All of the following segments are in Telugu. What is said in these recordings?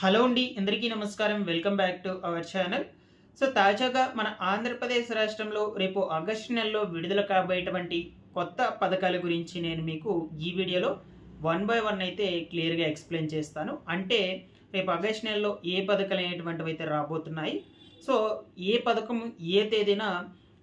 హలో అండి అందరికీ నమస్కారం. Welcome back to our channel. So తాజాగా మన ఆంధ్రప్రదేశ్ రాష్ట్రంలో రేపు ఆగస్టు నెలలో విడుదల కాబోయేటువంటి కొత్త పథకాల గురించి నేను మీకు ఈ వీడియోలో వన్ బై వన్ అయితే క్లియర్గా ఎక్స్ప్లెయిన్ చేస్తాను. అంటే రేపు ఆగస్టు నెలలో ఏ పథకాలు అనేటువంటివి అయితే రాబోతున్నాయి. సో ఏ పథకం ఏ తేదీన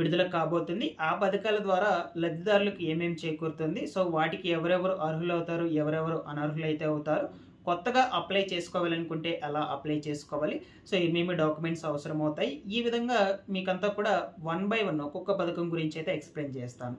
విడుదల కాబోతుంది ఆ పథకాల ద్వారా లబ్ధిదారులకు ఏమేమి చేకూరుతుంది సో వాటికి ఎవరెవరు అర్హులు అవుతారు ఎవరెవరు అనర్హులు అయితే అవుతారు కొత్తగా అప్లై చేసుకోవాలనుకుంటే ఎలా అప్లై చేసుకోవాలి. సో ఏమేమి డాక్యుమెంట్స్ అవసరం అవుతాయి ఈ విధంగా మీకంతా కూడా వన్ బై వన్ ఒక్కొక్క పథకం గురించి అయితే ఎక్స్ప్లెయిన్ చేస్తాను.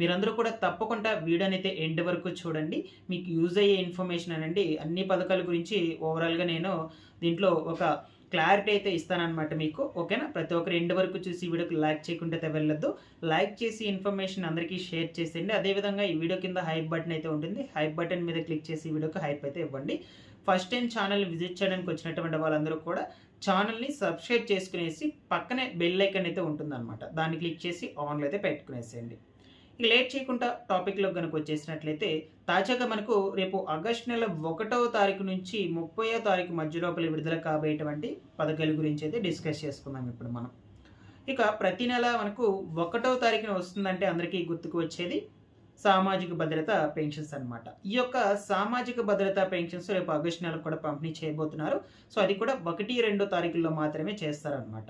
మీరందరూ కూడా తప్పకుండా వీడియోని అయితే ఎండ్ వరకు చూడండి. మీకు యూజ్ అయ్యే ఇన్ఫర్మేషన్ అనండి. అన్ని పథకాల గురించి ఓవరాల్గా నేను దీంట్లో ఒక క్లారిటీ అయితే ఇస్తానన్నమాట మీకు ఓకేనా? ప్రతి ఒక్కరు ఎండ్ వరకు చూసి ఈ వీడియోకి లైక్ చేయకుంటే అయితే వెళ్ళొద్దు. లైక్ చేసి ఇన్ఫర్మేషన్ అందరికీ షేర్ చేసేయండి. అదేవిధంగా ఈ వీడియో కింద హైప్ బటన్ అయితే ఉంటుంది. హైప్ బటన్ మీద క్లిక్ చేసి ఈ వీడియోకి హైప్ అయితే ఇవ్వండి. ఫస్ట్ టైం ఛానల్ విజిట్ చేయడానికి వచ్చినటువంటి వాళ్ళందరూ కూడా ఛానల్ని సబ్స్క్రైబ్ చేసుకునేసి పక్కనే బెల్ ఐకన్ అయితే ఉంటుందన్నమాట. దాన్ని క్లిక్ చేసి ఆన్లో అయితే పెట్టుకునేసేయండి. లేట్ చేయకుండా టాపిక్లో కనుక వచ్చేసినట్లయితే తాజాగా మనకు రేపు ఆగస్ట్ నెల ఒకటవ తారీఖు నుంచి ముప్పయో తారీఖు మధ్య లోపల విడుదల కాబోయేటువంటి పథకాల గురించి అయితే డిస్కస్ చేసుకుందాం ఇప్పుడు మనం. ఇక ప్రతి నెల మనకు ఒకటవ తారీఖున వస్తుందంటే అందరికీ గుర్తుకు వచ్చేది సామాజిక భద్రత పెన్షన్స్ అనమాట ఈ యొక్క సామాజిక భద్రత పెన్షన్స్ రేపు ఆగస్టు నెలకు కూడా పంపిణీ చేయబోతున్నారు. సో అది కూడా ఒకటి రెండో తారీఖుల్లో మాత్రమే చేస్తారనమాట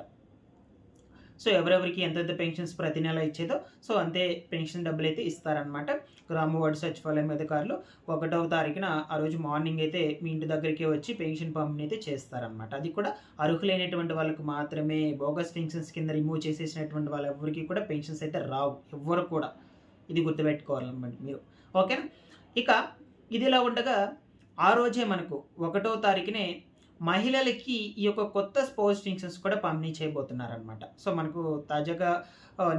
సో ఎవరెవరికి ఎంతెంత పెన్షన్స్ ప్రతి నెల ఇచ్చేదో సో అంతే పెన్షన్ డబ్బులు అయితే ఇస్తారనమాట గ్రామవాడు సచివాలయం అధికారులు ఒకటవ తారీఖున ఆ రోజు మార్నింగ్ అయితే మీ ఇంటి దగ్గరికి వచ్చి పెన్షన్ పంపిణీ అయితే చేస్తారనమాట అది కూడా అర్హులైనటువంటి వాళ్ళకి మాత్రమే బోగస్ పెన్షన్స్ కింద రిమూవ్ చేసేసినటువంటి వాళ్ళ ఎవరికి కూడా పెన్షన్స్ అయితే రావు. ఎవ్వరు కూడా. ఇది గుర్తుపెట్టుకోవాలన్నమాట మీరు. ఓకేనా? ఇక ఇదిలా ఉండగా ఆ రోజే మనకు ఒకటో తారీఖునే మహిళలకి ఈ యొక్క కొత్త స్పోర్ట్స్ పెన్షన్స్ కూడా పంపిణీ చేయబోతున్నారనమాట సో మనకు తాజాగా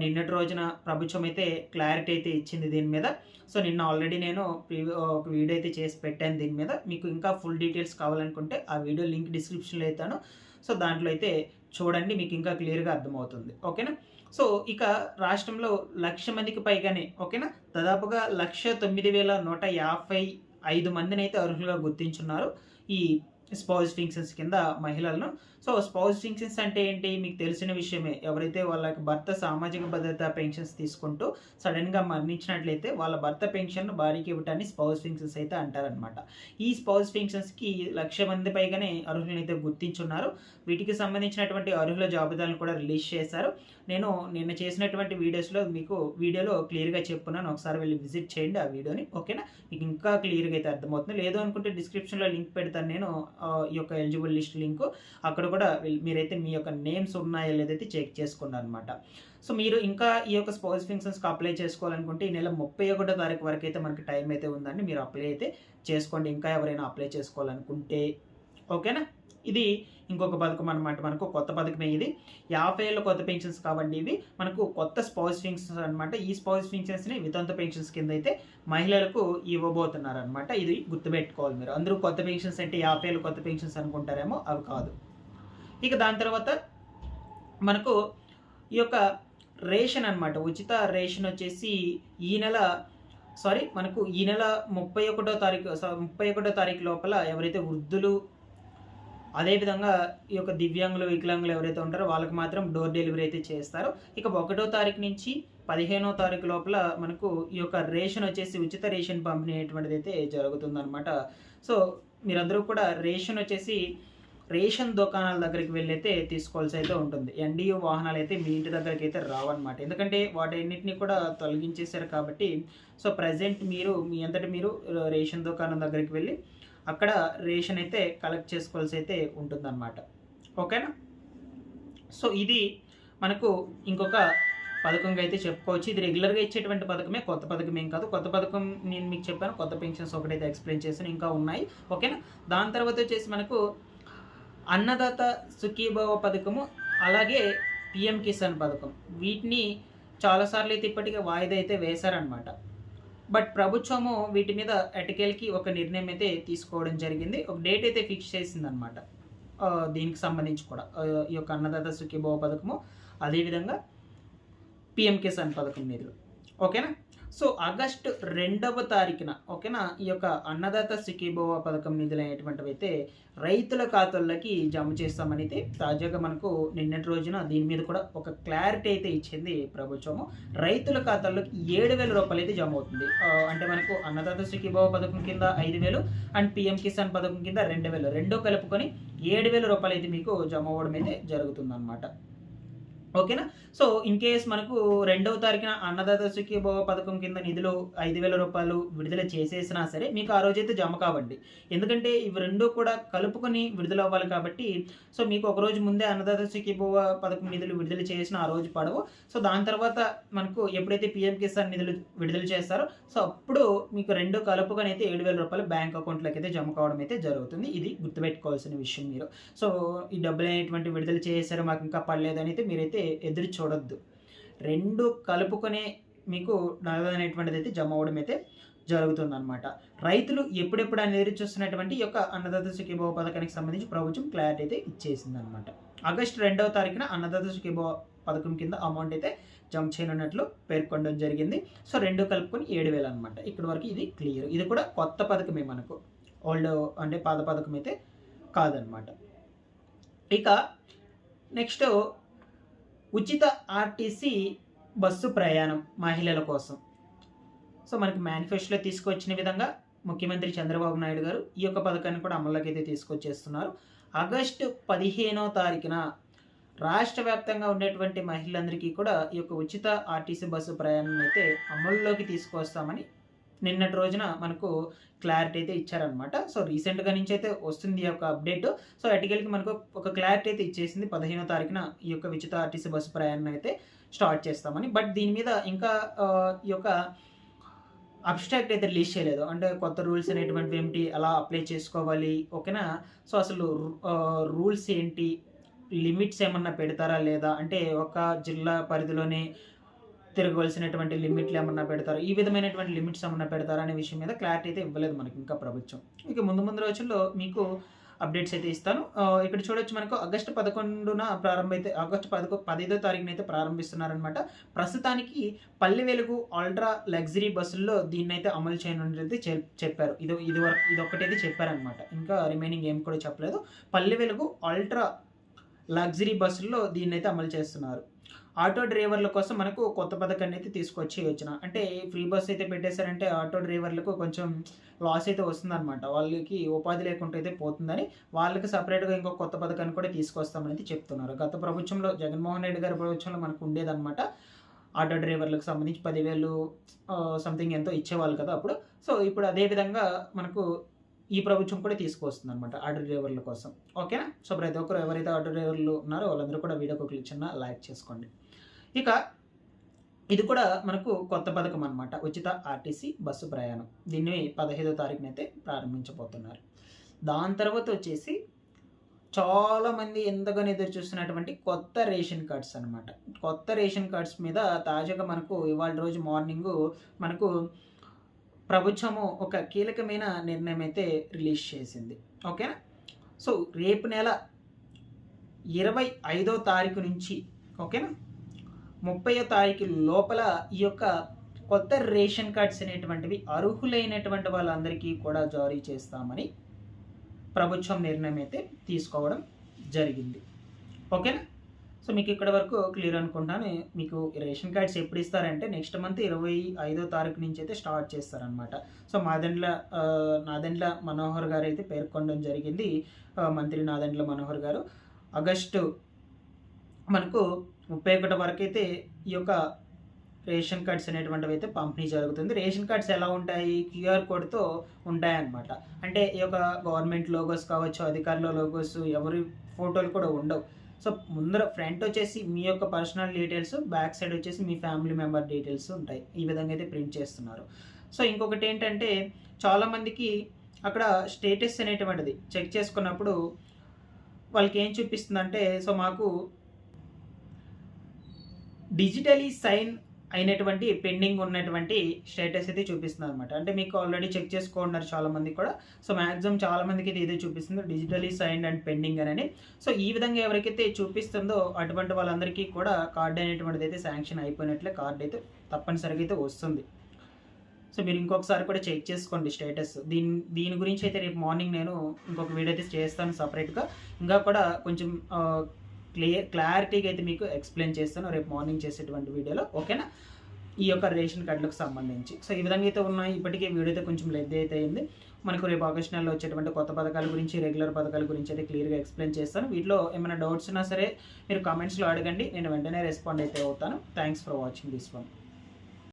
నిన్నటి రోజున ప్రభుత్వం అయితే క్లారిటీ అయితే ఇచ్చింది దీని మీద. సో నిన్న ఆల్రెడీ నేను ఒక వీడియో అయితే చేసి పెట్టాను దీని మీద. మీకు ఇంకా ఫుల్ డీటెయిల్స్ కావాలనుకుంటే ఆ వీడియో లింక్ డిస్క్రిప్షన్లో అవుతాను సో దాంట్లో అయితే చూడండి మీకు ఇంకా క్లియర్గా అర్థమవుతుంది. ఓకేనా? సో ఇక రాష్ట్రంలో లక్ష మందికి పైగానే ఓకేనా? దాదాపుగా లక్ష తొమ్మిది వేల నూట యాభై ఐదు మందిని అయితే అర్హులుగా గుర్తించున్నారు. ఈ స్పౌస్ ఫింక్షన్స్ కింద మహిళలను సో స్పౌస్ ఫింక్షన్స్ అంటే ఏంటి? మీకు తెలిసిన విషయమే. ఎవరైతే వాళ్ళకి భర్త సామాజిక భద్రత పెన్షన్స్ తీసుకుంటూ సడన్గా మరణించినట్లయితే వాళ్ళ భర్త పెన్షన్ భార్యకి ఇవ్వటాన్ని స్పౌస్ ఫింక్షన్స్ అయితే అంటారనమాట ఈ స్పౌస్ ఫింక్షన్స్కి లక్ష మంది పైగానే అర్హులను అయితే గుర్తించున్నారు. వీటికి సంబంధించినటువంటి అర్హుల జాబితాలను కూడా రిలీజ్ చేశారు. నేను నిన్న చేసినటువంటి వీడియోస్లో మీకు వీడియోలో క్లియర్గా చెప్పున్నాను. ఒకసారి వెళ్ళి విజిట్ చేయండి ఆ వీడియోని. ఓకేనా? మీకు ఇంకా క్లియర్గా అయితే అర్థమవుతుంది. లేదు అనుకుంటే డిస్క్రిప్షన్లో లింక్ పెడతాను నేను ఈ యొక్క ఎలిజిబుల్ లిస్ట్ లింక్. అక్కడ కూడా మీరైతే మీ యొక్క నేమ్స్ ఉన్నాయో లేదైతే చెక్ చేసుకోండి అనమాట సో మీరు ఇంకా ఈ యొక్క స్పౌస్ ఫింక్షన్స్కి అప్లై చేసుకోవాలనుకుంటే ఈ నెల ముప్పై ఒకటో తారీఖు వరకు అయితే మనకి టైం అయితే ఉందండి. మీరు అప్లై అయితే చేసుకోండి. ఇంకా ఎవరైనా అప్లై చేసుకోవాలనుకుంటే. ఓకేనా? ఇది ఇంకొక పథకం అనమాట మనకు కొత్త పథకమే ఇది. యాభై ఏళ్ళ కొత్త పెన్షన్స్ కాబట్టి ఇవి. మనకు కొత్త స్పౌస్ పెన్షన్స్ అనమాట ఈ స్పౌస్ పెన్షన్స్ని వితంత పెన్షన్స్ కింద అయితే మహిళలకు ఇవ్వబోతున్నారు అనమాట ఇది గుర్తుపెట్టుకోవాలి మీరు. అందరూ కొత్త పెన్షన్స్ అంటే యాభై ఏళ్ళు కొత్త పెన్షన్స్ అనుకుంటారేమో? అవి కాదు. ఇక దాని తర్వాత మనకు ఈ యొక్క రేషన్ అనమాట ఉచిత రేషన్ వచ్చేసి ఈ నెల సారీ మనకు ఈ నెల ముప్పై ఒకటో తారీఖు ముప్పై ఒకటో తారీఖు లోపల ఎవరైతే వృద్ధులు అదేవిధంగా ఈ యొక్క దివ్యాంగులు వికలాంగులు ఎవరైతే ఉంటారో వాళ్ళకి మాత్రం డోర్ డెలివరీ అయితే చేస్తారో. ఇక ఒకటో తారీఖు నుంచి పదిహేనో తారీఖు లోపల మనకు ఈ యొక్క రేషన్ వచ్చేసి ఉచిత రేషన్ పంపిణీ అనేటువంటిది అయితే జరుగుతుందన్నమాట. సో మీరందరూ కూడా రేషన్ వచ్చేసి రేషన్ దుకాణాల దగ్గరికి వెళ్ళి అయితే తీసుకోవాల్సి అయితే ఉంటుంది. ఎన్డీఓ వాహనాలు అయితే మీ ఇంటి దగ్గరికి అయితే రావన్నమాట. ఎందుకంటే వాటన్నిటిని కూడా తొలగించేశారు కాబట్టి సో ప్రజెంట్ మీరు మీ అంతటి మీరు రేషన్ దుకాణం దగ్గరికి వెళ్ళి అక్కడ రేషన్ అయితే కలెక్ట్ చేసుకోవాల్సి అయితే ఉంటుందన్నమాట. ఓకేనా? సో ఇది మనకు ఇంకొక పథకంగా అయితే చెప్పుకోవచ్చు. ఇది రెగ్యులర్గా ఇచ్చేటువంటి పథకమే కొత్త పథకం ఏం కాదు. కొత్త పథకం నేను మీకు చెప్పాను. కొత్త పెన్షన్స్ ఒకటైతే ఎక్స్ప్లెయిన్ చేశాను. ఇంకా ఉన్నాయి. ఓకేనా? దాని తర్వాత వచ్చేసి మనకు అన్నదాత సుఖీభవ పథకము అలాగే పిఎం కిసాన్ పథకం. వీటిని చాలాసార్లు అయితే ఇప్పటికే వాయిదా అయితే వేశారనమాట బట్ ప్రభుత్వము వీటి మీద ఎటకేల్కి ఒక నిర్ణయం అయితే తీసుకోవడం జరిగింది. ఒక డేట్ అయితే ఫిక్స్ చేసిందనమాట దీనికి సంబంధించి కూడా. ఈ యొక్క అన్నదాత సుఖీభవ పథకము అదేవిధంగా పిఎం కిసాన్ పథకం నిధులు ఓకేనా? సో ఆగస్టు రెండవ తారీఖున ఓకేనా? ఈ యొక్క అన్నదాత సుఖీభవ పథకం నిధులైనటువంటివి అయితే రైతుల ఖాతాల్లోకి జమ చేస్తామని అయితే తాజాగా మనకు నిన్నటి రోజున దీని మీద కూడా ఒక క్లారిటీ అయితే ఇచ్చింది ప్రభుత్వము. రైతుల ఖాతాల్లోకి ఏడు వేల రూపాయలు అయితే జమ అవుతుంది. అంటే మనకు అన్నదాత సుఖీభవ పథకం కింద ఐదు వేలు అండ్ పిఎం కిసాన్ పథకం కింద రెండు వేలు. రెండో కలుపుకొని ఏడు వేల రూపాయలు అయితే మీకు జమ అవ్వడం అయితే జరుగుతుంది అనమాట ఓకేనా? సో ఇన్ కేస్ మనకు రెండవ తారీఖున అన్నదాత సుఖీభవ పథకం కింద నిధులు ఐదు వేల రూపాయలు విడుదల చేసేసినా సరే మీకు ఆ రోజైతే జమ కావండి. ఎందుకంటే ఇవి రెండు కూడా కలుపుకొని విడుదల అవ్వాలి కాబట్టి సో మీకు ఒక రోజు ముందే అన్నదాత సుఖీభవ పథకం నిధులు విడుదల చేసిన ఆ రోజు పడవు. సో దాని తర్వాత మనకు ఎప్పుడైతే పిఎం కిసాన్ నిధులు విడుదల చేస్తారో సో అప్పుడు మీకు రెండు కలుపుకొని అయితే ఏడు వేల రూపాయలు బ్యాంక్ అకౌంట్లోకి అయితే జమ కావడం అయితే జరుగుతుంది. ఇది గుర్తుపెట్టుకోవాల్సిన విషయం మీరు. సో ఈ డబ్బులు అనేటువంటి విడుదల చేశారు మాకు ఇంకా పడలేదని అయితే మీరైతే ఎదురు చూడొద్దు. రెండు కలుపుకునే మీకు నగదు అనేటువంటిది అయితే జమ అవ్వడం అయితే జరుగుతుందన్నమాట. రైతులు ఎప్పుడెప్పుడు అని ఎదురు చూస్తున్నటువంటి యొక్క అన్నదాత సుఖీభవ పథకానికి సంబంధించి ప్రభుత్వం క్లారిటీ అయితే ఇచ్చేసిందనమాట ఆగస్టు రెండవ తారీఖున అన్నదాత సుఖీభవ పథకం కింద అమౌంట్ అయితే జమ చేయనున్నట్లు పేర్కొనడం జరిగింది. సో రెండు కలుపుకొని ఏడు వేలు అనమాట ఇక్కడి వరకు ఇది క్లియర్. ఇది కూడా కొత్త పథకమే మనకు. ఓల్డ్ అంటే పాత పథకం అయితే కాదనమాట ఇక నెక్స్ట్ ఉచిత ఆర్టీసీ బస్సు ప్రయాణం మహిళల కోసం. సో మనకి మేనిఫెస్టోలో తీసుకొచ్చిన విధంగా ముఖ్యమంత్రి చంద్రబాబు నాయుడు గారు ఈ యొక్క పథకాన్ని కూడా అమల్లోకి అయితే తీసుకొచ్చేస్తున్నారు. ఆగస్టు పదిహేనో తారీఖున రాష్ట్ర వ్యాప్తంగా ఉండేటువంటి మహిళలందరికీ కూడా ఈ యొక్క ఉచిత ఆర్టీసీ బస్సు ప్రయాణం అయితే అమల్లోకి తీసుకొస్తామని నిన్నటి రోజున మనకు క్లారిటీ అయితే ఇచ్చారనమాట సో రీసెంట్గా నుంచి అయితే వస్తుంది ఈ యొక్క అప్డేట్ సో అటుకెళ్ళకి మనకు ఒక క్లారిటీ అయితే ఇచ్చేసింది. పదిహేనో తారీఖున ఈ యొక్క ఉచిత ఆర్టీసీ బస్సు ప్రయాణం అయితే స్టార్ట్ చేస్తామని. బట్ దీని మీద ఇంకా ఈ యొక్క అబ్స్ట్రాక్ట్ అయితే రిలీజ్ చేయలేదు. అంటే కొత్త రూల్స్ అనేటువంటివి ఏమిటి అలా అప్లై చేసుకోవాలి ఓకేనా? సో అసలు రూల్స్ ఏంటి? లిమిట్స్ ఏమన్నా పెడతారా లేదా? అంటే ఒక జిల్లా పరిధిలోనే తిరగవలసినటువంటి లిమిట్లు ఏమన్నా పెడతారా? ఈ విధమైనటువంటి లిమిట్స్ ఏమన్నా పెడతారా అనే విషయం మీద క్లారిటీ అయితే ఇవ్వలేదు మనకి ఇంకా ప్రభుత్వం. ఇక ముందు ముందు రోజుల్లో మీకు అప్డేట్స్ అయితే ఇస్తాను. ఇక్కడ చూడొచ్చు మనకు ఆగస్టు పదకొండున ప్రారంభ అయితే ఆగస్టు పదకొ పదిహేదో తారీఖున అయితే ప్రారంభిస్తున్నారనమాట ప్రస్తుతానికి పల్లె వెలుగు అల్ట్రా లగ్జరీ బస్సుల్లో దీన్ని అయితే అమలు చేయనున్నది చెప్పారు. ఇది ఇది వరకు ఇది ఒక్కటైతే చెప్పారనమాట ఇంకా రిమైనింగ్ ఏం కూడా చెప్పలేదు. పల్లె వెలుగు అల్ట్రా లగ్జరీ బస్సుల్లో దీన్ని అయితే అమలు చేస్తున్నారు. ఆటో డ్రైవర్ల కోసం మనకు కొత్త పథకాన్ని అయితే తీసుకొచ్చి వచ్చిన అంటే ఫ్రీ బస్ అయితే పెట్టేశారంటే ఆటో డ్రైవర్లకు కొంచెం లాస్ అయితే వస్తుందన్నమాట. వాళ్ళకి ఉపాధి లేకుండా అయితే పోతుందని వాళ్ళకి సపరేట్గా ఇంకో కొత్త పథకాన్ని కూడా తీసుకొస్తామని అయితే చెప్తున్నారు. గత ప్రభుత్వంలో జగన్మోహన్ రెడ్డి గారి ప్రభుత్వంలో మనకు ఉండేదన్నమాట. ఆటో డ్రైవర్లకు సంబంధించి పదివేలు సంథింగ్ ఎంతో ఇచ్చేవాళ్ళు కదా అప్పుడు. సో ఇప్పుడు అదే విధంగా మనకు ఈ ప్రభుత్వం కూడా తీసుకొస్తుంది అనమాట ఆటో డ్రైవర్ల కోసం. ఓకేనా? సో ప్రతి ఒక్కరు ఎవరైతే ఆటో డ్రైవర్లు ఉన్నారో వాళ్ళందరూ కూడా వీడియోకి క్లిక్ చిన్న లైక్ చేసుకోండి. ఇక ఇది కూడా మనకు కొత్త పథకం అనమాట ఉచిత ఆర్టీసీ బస్సు ప్రయాణం. దీన్ని పదహైదో తారీఖునైతే ప్రారంభించబోతున్నారు. దాని తర్వాత వచ్చేసి చాలామంది ఎంతగానో ఎదురు చూస్తున్నటువంటి కొత్త రేషన్ కార్డ్స్ అనమాట కొత్త రేషన్ కార్డ్స్ మీద తాజాగా మనకు ఇవాళ రోజు మార్నింగ్ మనకు ప్రభుత్వము ఒక కీలకమైన నిర్ణయం అయితే రిలీజ్ చేసింది. ఓకేనా? సో రేపు నెల ఇరవై ఐదో తారీఖు నుంచి ఓకేనా? ముప్పయో తారీఖు లోపల ఈ యొక్క కొత్త రేషన్ కార్డ్స్ అనేటువంటివి అర్హులైనటువంటి వాళ్ళందరికీ కూడా జారీ చేస్తామని ప్రభుత్వం నిర్ణయం అయితే తీసుకోవడం జరిగింది. ఓకేనా? సో మీకు ఇక్కడ వరకు క్లియర్ అనుకుంటాను. మీకు రేషన్ కార్డ్స్ ఎప్పుడు ఇస్తారంటే నెక్స్ట్ మంత్ ఇరవై ఐదో తారీఖు నుంచి అయితే స్టార్ట్ చేస్తారనమాట సో మాదండ్ల నాదండ్ల మనోహర్ గారు అయితే పేర్కొనడం జరిగింది. మంత్రి నాదండ్ల మనోహర్ గారు. ఆగస్టు మనకు ముప్పై ఒకటి వరకు అయితే ఈ యొక్క రేషన్ కార్డ్స్ అనేటువంటివి అయితే పంపిణీ జరుగుతుంది. రేషన్ కార్డ్స్ ఎలా ఉంటాయి? క్యూఆర్ కోడ్తో ఉంటాయన్నమాట. అంటే ఈ యొక్క గవర్నమెంట్ లోగోస్ కావచ్చు అధికారుల లోగోస్ ఎవరి ఫోటోలు కూడా ఉండవు. సో ముందర ఫ్రంట్ వచ్చేసి మీ యొక్క పర్సనల్ డీటెయిల్స్ బ్యాక్ సైడ్ వచ్చేసి మీ ఫ్యామిలీ మెంబర్ డీటెయిల్స్ ఉంటాయి. ఈ విధంగా అయితే ప్రింట్ చేస్తున్నారు. సో ఇంకొకటి ఏంటంటే చాలామందికి అక్కడ స్టేటస్ అనేటువంటిది చెక్ చేసుకున్నప్పుడు వాళ్ళకి ఏం చూపిస్తుందంటే సో మాకు డిజిటలీ సైన్ అయినటువంటి పెండింగ్ ఉన్నటువంటి స్టేటస్ అయితే చూపిస్తుంది అనమాట అంటే మీకు ఆల్రెడీ చెక్ చేసుకున్నారు చాలామంది కూడా. సో మ్యాక్సిమం చాలామందికి ఇది అయితే ఇదే చూపిస్తుంది డిజిటలీ సైన్డ్ అండ్ పెండింగ్ అని. సో ఈ విధంగా ఎవరికైతే చూపిస్తుందో అటువంటి వాళ్ళందరికీ కూడా కార్డు అనేటువంటిది అయితే శాంక్షన్ అయిపోయినట్లే కార్డు అయితే తప్పనిసరిగా అయితే వస్తుంది. సో మీరు ఇంకొకసారి కూడా చెక్ చేసుకోండి స్టేటస్. దీని దీని గురించి అయితే రేపు మార్నింగ్ నేను ఇంకొక వీడియో అయితే చేస్తాను సపరేట్గా ఇంకా కూడా కొంచెం క్లియర్ క్లారిటీగా అయితే మీకు ఎక్స్ప్లెయిన్ చేస్తాను రేపు మార్నింగ్ చేసేటువంటి వీడియోలో ఓకేనా? ఈ యొక్క రేషన్ కార్డులకు సంబంధించి. సో ఈ విధంగా అయితే ఉన్నాయి. ఇప్పటికే వీడియో అయితే కొంచెం లెద్ది అయితే అయింది. మనకు రేపు ఆగస్ట్ నెలలో వచ్చేటువంటి కొత్త పథకాల గురించి రెగ్యులర్ పథకాల గురించి అయితే క్లియర్గా ఎక్స్ప్లెయిన్ చేస్తాను. వీటిలో ఏమైనా డౌట్స్ ఉన్నా సరే మీరు కామెంట్స్లో అడగండి. నేను వెంటనే రెస్పాండ్ అయితే అవుతాను. Thanks for watching this one.